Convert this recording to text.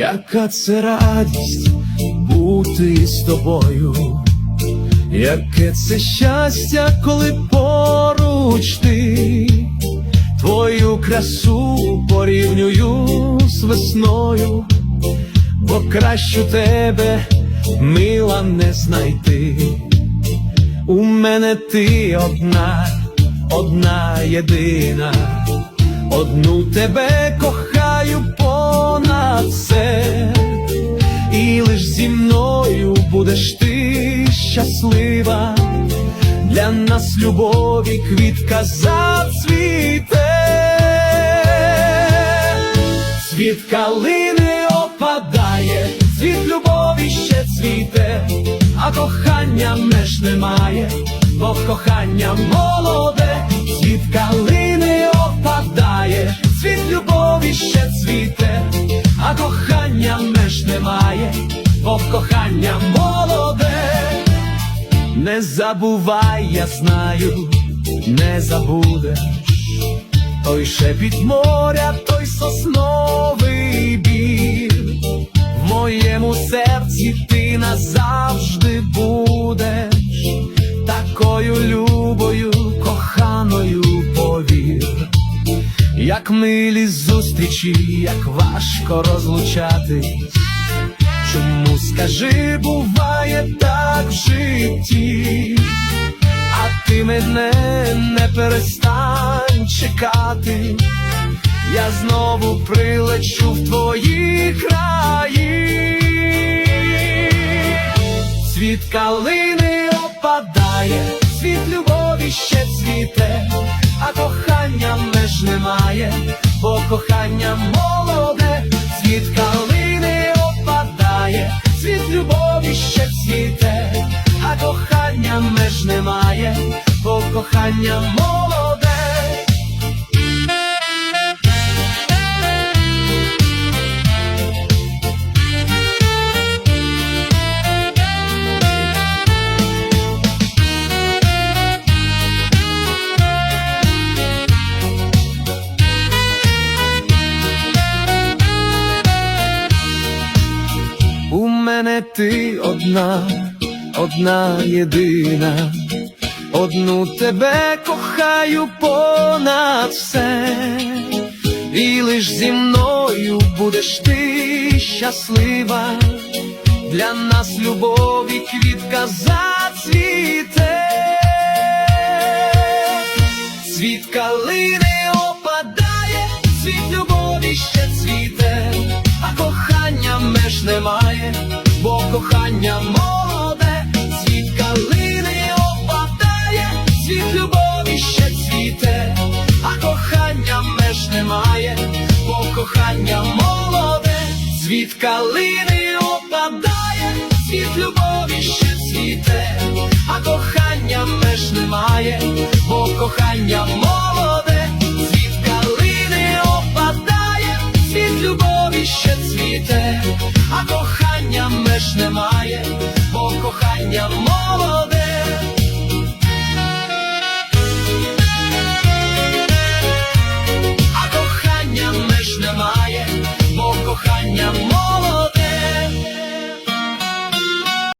Яка це радість бути з тобою, яке це щастя, коли поруч ти, твою красу порівнюю з весною, бо кращу тебе мила не знайти. У мене ти одна, одна єдина, одну тебе кохаю будеш ти щаслива, для нас любові квітка зацвіте, світ калини опадає, світ любові ще цвіте, а кохання меж немає, бо кохання молоде, світ калини опадає, світ любові ще цвіте, а кохання меж немає, бо кохання. Не забувай, я знаю, не забудеш той шепіт моря, той сосновий бір. В моєму серці ти назавжди будеш, такою любою, коханою повір. Як милі зустрічі, як важко розлучатись. Чому скажи, буває так в житті, а ти мене не перестань чекати, я знову прилечу в твої краї. Світ калини опадає, світ любові ще цвіте, а кохання меж немає, бо кохання молоде, бо кохання молоде. У мене ти одна, одна єдина, одну тебе кохаю понад все, і лиш зі мною будеш ти щаслива, для нас любові квітка зацвіте, світ Від калини опадає, світ любові ще цвіте, а кохання меж немає, бо кохання.